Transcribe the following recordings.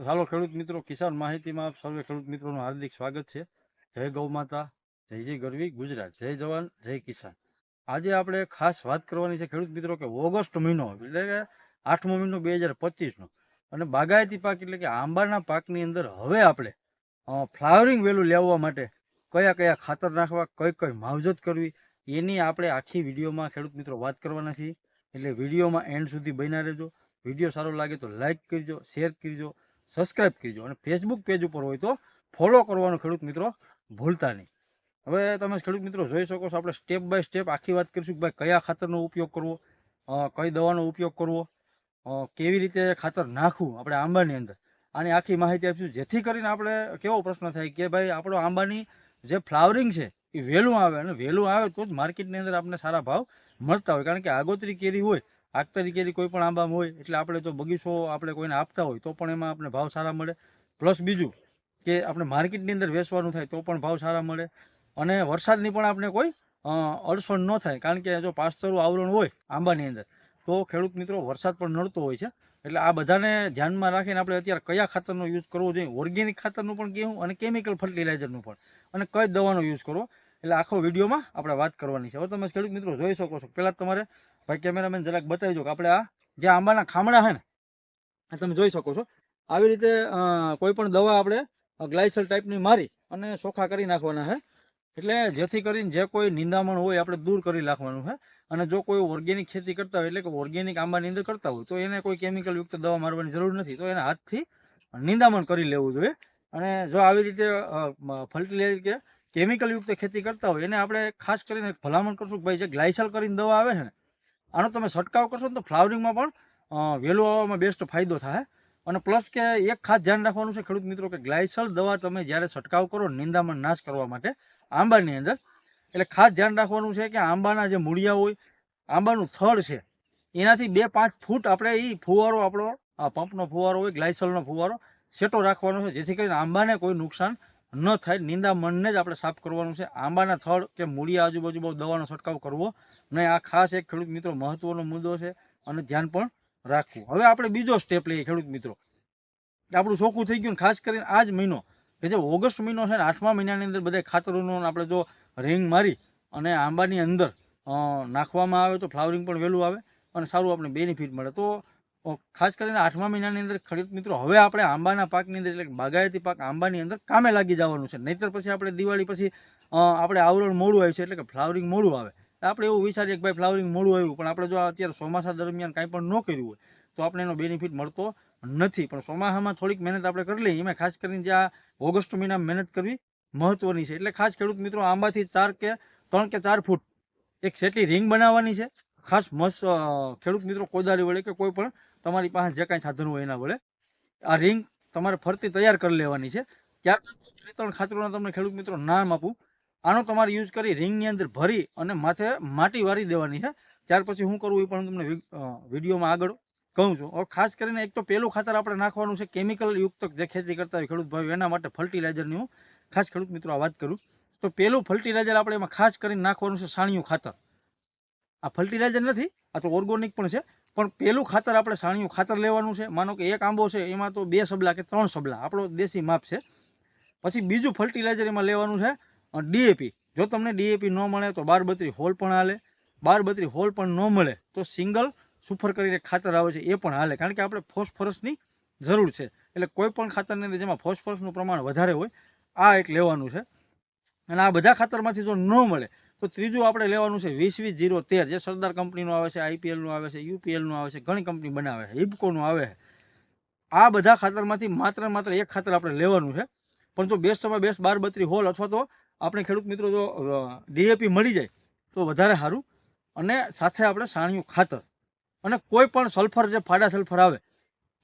તો ખેડૂત મિત્રો, કિસાન માહિતીમાં આપ સર્વે ખેડૂત મિત્રોનું હાર્દિક સ્વાગત છે. જય ગૌ માતા, જય જય ગરવી, ગુજરાત, જય જવાન, જય કિસાન. આજે આપણે ખાસ વાત કરવાની છે ખેડૂત મિત્રો કે ઓગસ્ટ મહિનો, એટલે કે આઠમો મહિનો બે હજાર પચીસનો. અને બાગાયતી પાક એટલે કે આંબાના પાકની અંદર હવે આપણે ફ્લાવરિંગ વેલું લેવા માટે કયા કયા ખાતર નાખવા, કઈ કઈ માવજત કરવી, એની આપણે આખી વિડીયોમાં ખેડૂત મિત્રો વાત કરવાના છીએ. એટલે વિડીયોમાં એન્ડ સુધી બન્યા રહેજો. વીડિયો સારો લાગે તો લાઇક કરજો, શેર કરજો. સબસ્ક્રાઇબ કરજો અને ફેસબુક પેજ ઉપર હોય તો ફોલો કરવાનું ખેડૂત મિત્રો ભૂલતા નહીં. હવે તમે ખેડૂત મિત્રો જોઈ શકો છો આપણે સ્ટેપ બાય સ્ટેપ આખી વાત કરીશું કે ભાઈ કયા ખાતરનો ઉપયોગ કરવો કઈ દવાનો ઉપયોગ કરવો કેવી રીતે ખાતર નાખવું આપણે આંબાની અંદર. આની આખી માહિતી આપીશું. જેથી કરીને આપણે કેવો પ્રશ્ન થાય કે ભાઈ આપણો આંબાની જે ફ્લાવરિંગ છે એ વહેલું આવે અને વહેલું આવે તો જ માર્કેટની અંદર આપણને સારા ભાવ મળતા હોય. કારણ કે આગોતરી કેરી હોય આગતરી કેરી કોઈ પણ આંબામાં હોય, એટલે આપણે જો બગીચો આપણે કોઈને આપતા હોય, તો પણ એમાં આપણે ભાવ સારા મળે. પ્લસ બીજું કે આપણે માર્કેટની અંદર વેચવાનું થાય, તો પણ ભાવ સારા મળે. અને વરસાદની પણ આપણે કોઈ અડસણ ન થાય, કારણ કે જો પાસ્તરું આવરણ હોય આંબાની અંદર, તો ખેડૂત મિત્રો વરસાદ પણ નડતો હોય છે. એટલે આ બધાને ધ્યાનમાં રાખીને આપણે અત્યારે કયા ખાતરનો યુઝ કરવો જોઈએ? ઓર્ગેનિક ખાતરનું પણ કહેવું અને કેમિકલ ફર્ટિલાઇઝરનું પણ. અને કઈ દવાનો યુઝ કરવો? એટલે આખો વિડીયોમાં આપણે વાત કરવાની છે. હવે તમે ખેડૂત મિત્રો જોઈ શકો છો. પહેલાં તમારે ભાઈ કેમેરામેન જરાક બતાવી દો કે આપણે આ જે આંબાના ખામડા છે ને તમે જોઈ શકો છો. આવી રીતે કોઈ પણ દવા આપણે ગ્લાયસલ ટાઈપની મારી અને ચોખ્ખા કરી નાખવાના છે. એટલે જેથી કરીને જે કોઈ નિંદામણ હોય આપણે દૂર કરી નાખવાનું છે. અને જો કોઈ ઓર્ગેનિક ખેતી કરતા હોય, એટલે કે ઓર્ગેનિક આંબાની અંદર કરતા હોય, તો એને કોઈ કેમિકલ યુક્ત દવા મારવાની જરૂર નથી. તો એને હાથથી નિંદામણ કરી લેવું જોઈએ. અને જો આવી રીતે ફર્ટિલાઇઝર કે કેમિકલ યુક્ત ખેતી કરતા હોય, એને આપણે ખાસ કરીને ભલામણ કરશું ભાઈ જે ગ્લાયસલ કરીને દવા આવે છે ને, આનો તમે છંટકાવ કરશો ને તો ફ્લાવરિંગમાં પણ વહેલું આવવામાં બેસ્ટ ફાયદો થાય. અને પ્લસ કે એક ખાસ ધ્યાન રાખવાનું છે ખેડૂત મિત્રો કે ગ્લાયસલ દવા તમે જ્યારે છંટકાવ કરો નિંદામણ નાશ કરવા માટે આંબાની અંદર, એટલે ખાસ ધ્યાન રાખવાનું છે કે આંબાના જે મૂળિયા હોય, આંબાનું થડ છે, એનાથી બે પાંચ ફૂટ આપણે એ ફુવારો આપણો પંપનો ફુવારો હોય, ગ્લાયસલનો ફુવારો, સેટો રાખવાનો છે, જેથી કરીને આંબાને કોઈ નુકસાન ન થાય નિંદામણને જ આપણે સાફ કરવાનું છે. આંબાના થડ કે મૂળિયા આજુબાજુ બહુ દવાનો છંટકાવ કરવો નહીં. આ ખાસ એક ખેડૂત મિત્રો મહત્વનો મુદ્દો છે અને ધ્યાન પણ રાખવું. હવે આપણે બીજો સ્ટેપ લઈએ ખેડૂત મિત્રો. આપણું ચોખ્ખું થઈ ગયું ખાસ કરીને આ જ મહિનો, કે જે ઓગસ્ટ મહિનો છે ને, આઠમા મહિનાની અંદર બધા ખાતરોનું આપણે જો રિંગ મારી અને આંબાની અંદર નાખવામાં આવે તો ફ્લાવરિંગ પણ વહેલું આવે અને સારું આપણે બેનિફિટ મળે. તો ખાસ કરીને આઠમા મહિનાની અંદર ખેડૂત મિત્રો, હવે આપણે આંબાના પાકની અંદર, એટલે બાગાયતી પાક આંબાની અંદર કામે લાગી જવાનું છે. નહીતર પછી આપણે દિવાળી પછી આપણે આવરણ મોડું આવ્યું છે, એટલે કે ફ્લાવરિંગ મોડું આવે. આપણે એવું વિચારીએ કે ભાઈ ફ્લાવરિંગ મોડું આવ્યું, પણ આપણે જો અત્યારે ચોમાસા દરમિયાન કાંઈ પણ ન કર્યું હોય, તો આપણે એનો બેનિફિટ મળતો નથી. પણ ચોમાસામાં થોડીક મહેનત આપણે કરી લઈએ, એમાં ખાસ કરીને જે આ ઓગસ્ટ મહિનામાં મહેનત કરવી મહત્વની છે. એટલે ખાસ ખેડૂત મિત્રો, આંબાથી ચાર કે ત્રણ કે ચાર ફૂટ એક સેટલી રિંગ બનાવવાની છે. ખાસ મસ્ત ખેડૂત મિત્રો કોદાળી વડે કે કોઈ પણ તમારી પાસે જે કાંઈ સાધન હોય એના વડે. આ રિંગ તમારે ફરતી તૈયાર કરી લેવાની છે. ત્યારબાદ ત્રણ ખાતરોના તમને ખેડૂત મિત્રો નામ આપું. આનો તમારે યુઝ કરી રિંગની અંદર ભરી અને માથે માટી વારી દેવાની છે. ત્યાર પછી હું કરવું એ પણ તમને વિડીયોમાં આગળ કહું છું. હવે ખાસ કરીને એક તો પહેલું ખાતર આપણે નાખવાનું છે કેમિકલ યુક્ત જે ખેતી કરતા હોય ખેડૂત ભાઈ એના માટે ફર્ટિલાઇઝરની હું ખાસ ખેડૂત મિત્રો આ વાત કરું. તો પહેલું ફર્ટિલાઇઝર આપણે એમાં ખાસ કરીને નાખવાનું છે સાણિયું ખાતર. આ ફર્ટિલાઇઝર નથી, આ તો ઓર્ગોનિક પણ છે. પણ પહેલું ખાતર આપણે સાણિયું ખાતર લેવાનું છે. માનો કે એક આંબો છે, એમાં તો બે સબલા કે ત્રણ સબલા. આપણો દેશી માપ છે. પછી બીજું ફર્ટિલાઇઝર એમાં લેવાનું છે ડીએપી જો તમને ડીએપી ન મળે તો બાર બત્રી હોલ પણ હાલે. બાર બત્રી હોલ પણ ન મળે તો સિંગલ સુફર કરીને ખાતર આવે છે, એ પણ હાલે. કારણ કે આપણે ફોસ્ફરસની જરૂર છે. એટલે કોઈ પણ ખાતરની અંદર જેમાં ફોસ્ફરસનું પ્રમાણ વધારે હોય, આ એક લેવાનું છે. અને આ બધા ખાતરમાંથી જો ન મળે તો ત્રીજું આપણે લેવાનું છે વીસ વીસ જીરો તેર. જે સરદાર કંપનીનું આવે છે આઈપીએલનું આવે છે યુપીએલનું આવે છે, ઘણી કંપની બનાવે છે હિબકોનું આવે છે. આ બધા ખાતરમાંથી માત્ર માત્ર એક ખાતર આપણે લેવાનું છે. પણ જો બેસ્ટમાં બેસ્ટ બાર બત્રી હોલ અથવા તો આપણે ખેડૂત મિત્રો જો ડીએપી મળી જાય, તો વધારે સારું. અને સાથે આપણે સાણિયું ખાતર. અને કોઈ પણ સલ્ફર જે ફાડા સલ્ફર આવે,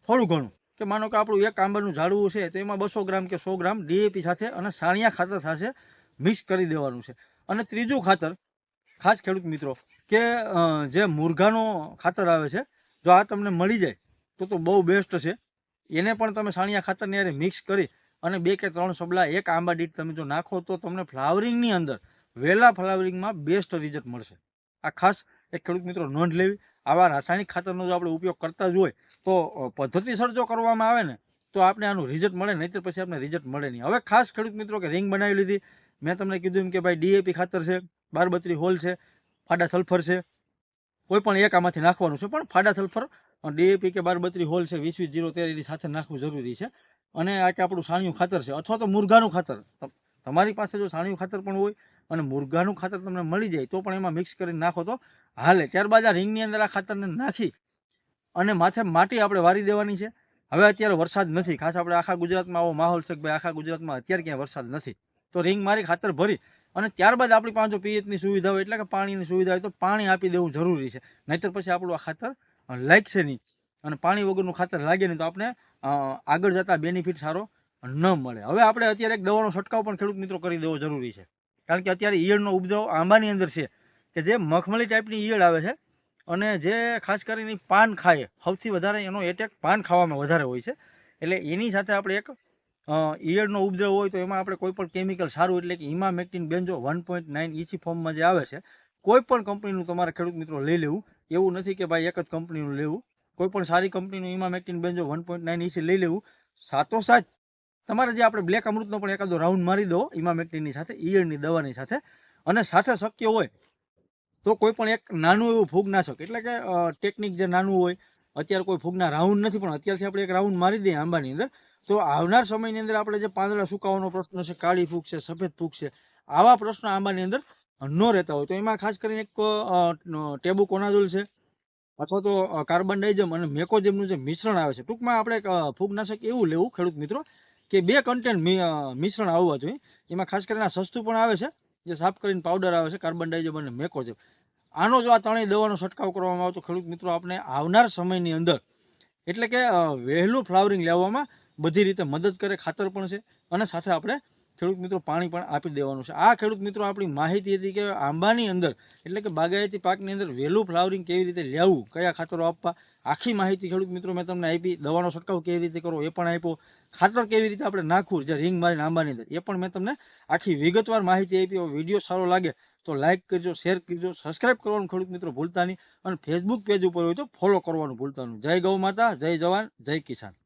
થોડું ઘણું. કે માનો કે આપણું એક આંબરનું ઝાડવું છે, તો એમાં બસો ગ્રામ કે સો ગ્રામ ડીએપી સાથે અને સાણિયા ખાતર સાથે મિક્સ કરી દેવાનું છે. અને ત્રીજું ખાતર, ખાસ ખેડૂત મિત્રો, કે જે મુરઘાનો ખાતર આવે છે, જો આ તમને મળી જાય, તો તો બહુ બેસ્ટ છે. એને પણ તમે સાણિયા ખાતરની હારે મિક્સ કરી અને બે કે ત્રણ સબલા એક આંબા દીઠ તમે જો નાખો, તો તમને ફ્લાવરિંગની અંદર વહેલા ફ્લાવરિંગમાં બેસ્ટ રિઝલ્ટ મળશે. આ ખાસ એક ખેડૂત મિત્રો નોંધ લેવી. આવા રાસાયણિક ખાતરનો જો આપણે ઉપયોગ કરતા જ હોય, તો પદ્ધતિસર જો કરવામાં આવે ને, તો તો આપણે આનું રિઝલ્ટ મળે, નહીંતર પછી આપણે રિઝલ્ટ મળે નહીં. હવે ખાસ ખેડૂત મિત્રો કે રિંગ બનાવી લીધી મેં તમને કીધું એમ કે ભાઈ ડીએપી ખાતર છે, બારબત્રી હોલ છે, ફાડા સલ્ફર છે. કોઈ પણ એક આમાંથી નાખવાનું છે, પણ ફાડા સલ્ફર ડીએપી કે બારબત્રી હોલ છે, વીસ વીસ જીરો તેર સાથે નાખવું જરૂરી છે. અને આ કે આપણું સાણિયું ખાતર છે, અથવા તો મુરઘાનું ખાતર. તમારી પાસે જો સાણિયું ખાતર પણ હોય અને મુરઘાનું ખાતર તમને મળી જાય, તો પણ એમાં મિક્સ કરીને નાખો તો હાલે. ત્યારબાદ આ રિંગની અંદર આ ખાતરને નાખી અને માથે માટી આપણે વારી દેવાની છે. હવે અત્યારે વરસાદ નથી. ખાસ આપણે આખા ગુજરાતમાં આવો માહોલ છે કે ભાઈ આખા ગુજરાતમાં અત્યારે ક્યાંય વરસાદ નથી. તો રિંગ મારી ખાતર ભરી અને ત્યારબાદ આપણી પાસે જો પીએચની સુવિધા હોય, એટલે કે પાણીની સુવિધા હોય, તો પાણી આપી દેવું જરૂરી છે. નહીંતર પછી આપણું આ ખાતર લાગશે નહીં. અને પાણી વગરનું ખાતર લાગે નહીં, તો આપણે આગળ જતા બેનિફિટ સારો ન મળે. હવે આપણે અત્યારે એક દવાનો છંટકાવ પણ ખેડૂત મિત્રો કરી દેવો જરૂરી છે. કારણ કે અત્યારે ઈયળનો ઉપદ્રવ આંબાની અંદર છે, કે જે મખમલી ટાઈપની ઈયળ આવે છે અને જે ખાસ કરીને પાન ખાય, સૌથી વધારે એનો એટેક પાન ખાવામાં વધારે હોય છે. એટલે એની સાથે આપણે એક ઈયળનો ઉપદ્રવ હોય તો એમાં આપણે કોઈ પણ કેમિકલ સારું, એટલે કે emamectin benzo one point nine EC ફોર્મમાં જે આવે છે કોઈ પણ કંપનીનું તમારે ખેડૂત મિત્રો લઈ લેવું. એવું નથી કે ભાઈ એક જ કંપનીનું લેવું. કોઈ પણ સારી કંપનીનું emamectin benzo one point nine EC લઈ લેવું. સાતોસાત તમારે જે આપણે બ્લેક અમૃતનો પણ એકાદો રાઉન્ડ મારી દો ઇમામેક્ટિનની સાથે, ઈયળની દવાની સાથે. અને સાથે શક્ય હોય તો કોઈ પણ એક નાનું એવું ફૂગનાશક, એટલે કે ટેકનિક જે નાનું હોય, અત્યારે કોઈ ફૂગના રાઉન્ડ નથી, પણ અત્યારથી આપણે એક રાઉન્ડ મારી દઈએ આંબાની અંદર. તો આવનાર સમયની અંદર આપણે જે પાંદડા સુકાવાનો પ્રશ્ન છે, કાળી ફૂગ છે, સફેદ ફૂગ છે, આવા પ્રશ્નો આંબાની અંદર ન રહેતા હોય. તો એમાં ખાસ કરીને એક ટેબુ કોનાઝોલ છે અથવા તો કાર્બન ડાયજમ અને મેકોજેમનું જે મિશ્રણ આવે છે. ટૂંકમાં આપણે ફૂગનાશક એવું લેવું, ખેડૂત મિત્રો, કે બે કન્ટેન્ટ મિશ્રણ આવવા જોઈએ. એમાં ખાસ કરીને આ સસ્તું પણ આવે છે, જે સાફ કરીને પાવડર આવે છે, કાર્બન ડાયજમ અને મેકોજેમ. આનો જો આ ત્રણેય દવાનો છંટકાવ કરવામાં આવે તો ખેડૂત મિત્રો, આપણે આવનાર સમયની અંદર, એટલે કે વહેલું ફ્લાવરિંગ લેવામાં બધી રીતે મદદ કરે, ખાતર પણ છે અને સાથે આપણે ખેડૂત મિત્રો પાણી પણ આપી દેવાનું છે. આ ખેડૂત મિત્રો આપણી માહિતી હતી કે આંબાની અંદર, એટલે કે બાગાયતી પાકની અંદર વહેલું ફ્લાવરિંગ કેવી રીતે લેવું, કયા ખાતરો આપવા, આખી માહિતી ખેડૂત મિત્રો મેં તમને આપી. દવાનો છંટકાવ કેવી રીતે કરવો એ પણ આપ્યો. ખાતર કેવી રીતે આપણે નાખવું, જે રિંગ મારીને આંબાની અંદર, એ પણ મેં તમને આખી વિગતવાર માહિતી આપી. વીડિયો સારો લાગે તો લાઇક કરજો, શેર કરજો, સબસ્ક્રાઇબ કરવાનું ખેડૂત મિત્રો ભૂલતા નહીં અને ફેસબુક પેજ ઉપર હોય તો ફોલો કરવાનું ભૂલતા નહીં. જય ગૌ માતા, જય જવાન, જય કિસાન.